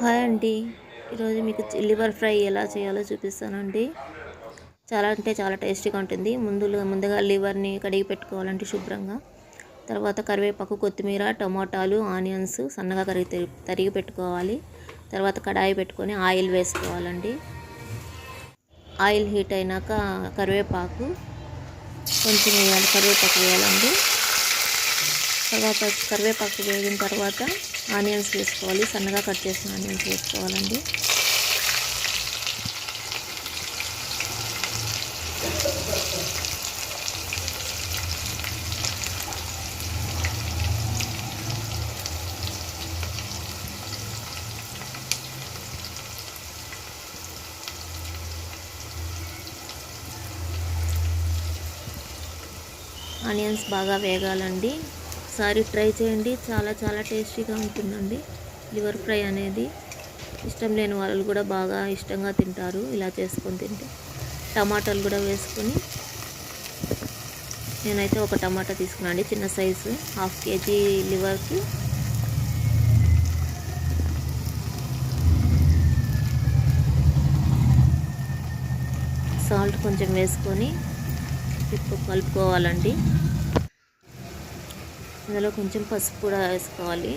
Hi అండి. ఈరోజు మీకు లివర్ ఫ్రై ఎలా చేయాలో చూపిస్తానండి. చాలా అంటే చాలా టేస్టీగా ఉంటుంది. ముందు ముందుగా లివర్ని కడిగి పెట్టుకోవాలంటే శుభ్రంగా. తర్వాత కరివేపాకు కొత్తిమీర టమాటాలు ఆనియన్స్ సన్నగా కరిగి తరిగి పెట్టుకోవాలి. తర్వాత కడాయి పెట్టుకొని ఆయిల్ వేసుకోవాలండి. ఆయిల్ హీట్ అయినాక కరివేపాకు కొంచెం వేయాలి. కరివేపాకు వేయాలండి. తర్వాత కరివేపాకు వేగిన తర్వాత ఆనియన్స్ వేసుకోవాలి. సన్నగా కట్ చేసిన ఆనియన్స్ వేసుకోవాలండి. ఆనియన్స్ బాగా వేగాలండి. ఒకసారి ట్రై చేయండి. చాలా చాలా టేస్టీగా ఉంటుందండి. లివర్ ఫ్రై అనేది ఇష్టం లేని వాళ్ళు కూడా బాగా ఇష్టంగా తింటారు. ఇలా చేసుకొని తింటే టమాటాలు కూడా వేసుకొని నేనైతే ఒక టమాటా తీసుకున్నాను చిన్న సైజు హాఫ్ కేజీ లివర్కి. సాల్ట్ కొంచెం వేసుకొని తిప్పు కలుపుకోవాలండి. ఇందులో కొంచెం పసుపు కూడా వేసుకోవాలి.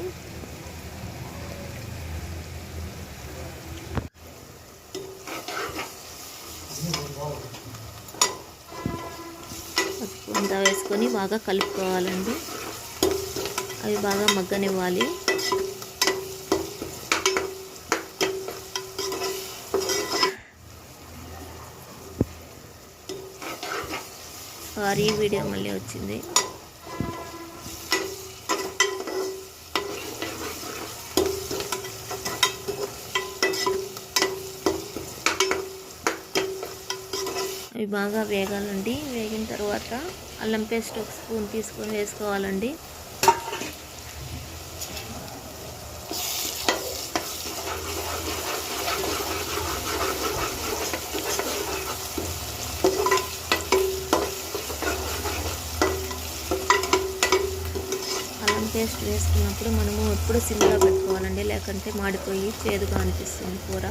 పసుపు అంతా వేసుకొని బాగా కలుపుకోవాలండి. అవి బాగా మగ్గనివ్వాలి. సారీ వీడియో మళ్ళీ వచ్చింది. అవి బాగా వేగాలండి. వేగిన తర్వాత అల్లం పేస్ట్ ఒక స్పూన్ తీసుకొని వేసుకోవాలండి. అల్లం పేస్ట్ వేసుకున్నప్పుడు మనము ఎప్పుడు సిమ్లో పెట్టుకోవాలండి లేకుంటే మాడిపోయి చేదుగా అనిపిస్తుంది కూర.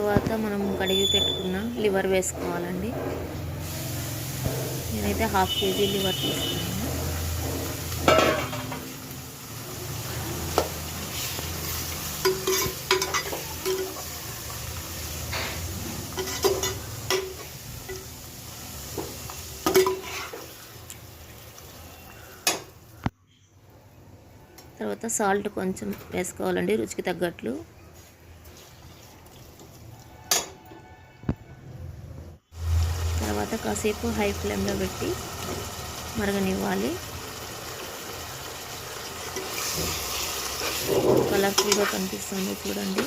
తర్వాత మనం కడిగి పెట్టుకున్న లివర్ వేసుకోవాలండి. నేనైతే హాఫ్ కేజీ లివర్ తీసుకున్నాను. తర్వాత సాల్ట్ కొంచెం వేసుకోవాలండి రుచికి తగ్గట్లు. తర్వాత కాసేపు హై ఫ్లేమ్లో పెట్టి మరగనివ్వాలి. కలర్ఫుల్గా కనిపిస్తుంది చూడండి.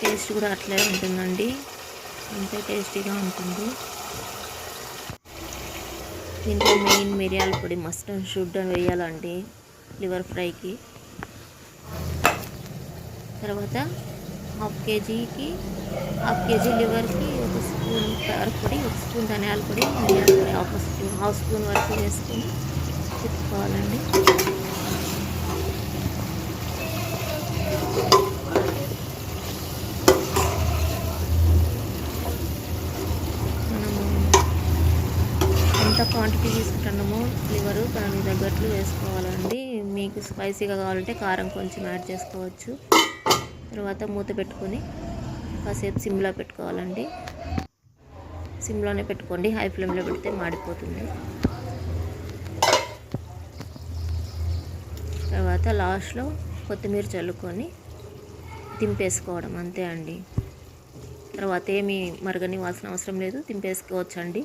టేస్ట్ కూడా అట్లే ఉంటుందండి. అంతే టేస్టీగా ఉంటుంది. దీంట్లో మెయిన్ మిరియాల పొడి మస్ట్ అండ్ షుడ్ వేయాలండి లివర్ ఫ్రైకి. తర్వాత హాఫ్ కేజీకి హాఫ్ కేజీ లివర్కి ఒక స్పూన్ కారపొడి ఒక స్పూన్ ధనియాల పొడి ధనియాల పొడి హాఫ్ స్పూన్ హాఫ్ స్పూన్ వరకు వేసుకొని తిప్పుకోవాలండి మనము ఎంత క్వాంటిటీ తీసుకుంటున్నామో లివరు దానికి తగ్గట్లు వేసుకోవాలండి. మీకు స్పైసీగా కావాలంటే కారం కొంచెం యాడ్ చేసుకోవచ్చు. తర్వాత మూత పెట్టుకొని కాసేపు సిమ్లో పెట్టుకోవాలండి. సిమ్లోనే పెట్టుకోండి. హై ఫ్లేమ్లో పెడితే మాడిపోతుంది. తర్వాత లాస్ట్లో కొత్తిమీర చల్లుకొని దింపేసుకోవడం అంతే అండి. తర్వాత ఏమి మరగనివ్వాల్సిన అవసరం లేదు. దింపేసుకోవచ్చండి.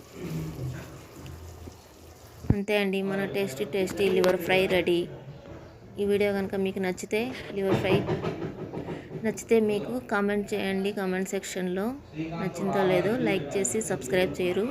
అంతే అండి. మన tasty tasty liver fry ready. ఈ వీడియో కనుక మీకు నచ్చితే లివర్ ఫ్రై నచ్చితే మీకు కామెంట్ చేయండి కామెంట్ సెక్షన్లో నచ్చిందో లేదో లైక్ చేసి సబ్స్క్రైబ్ చేయరు.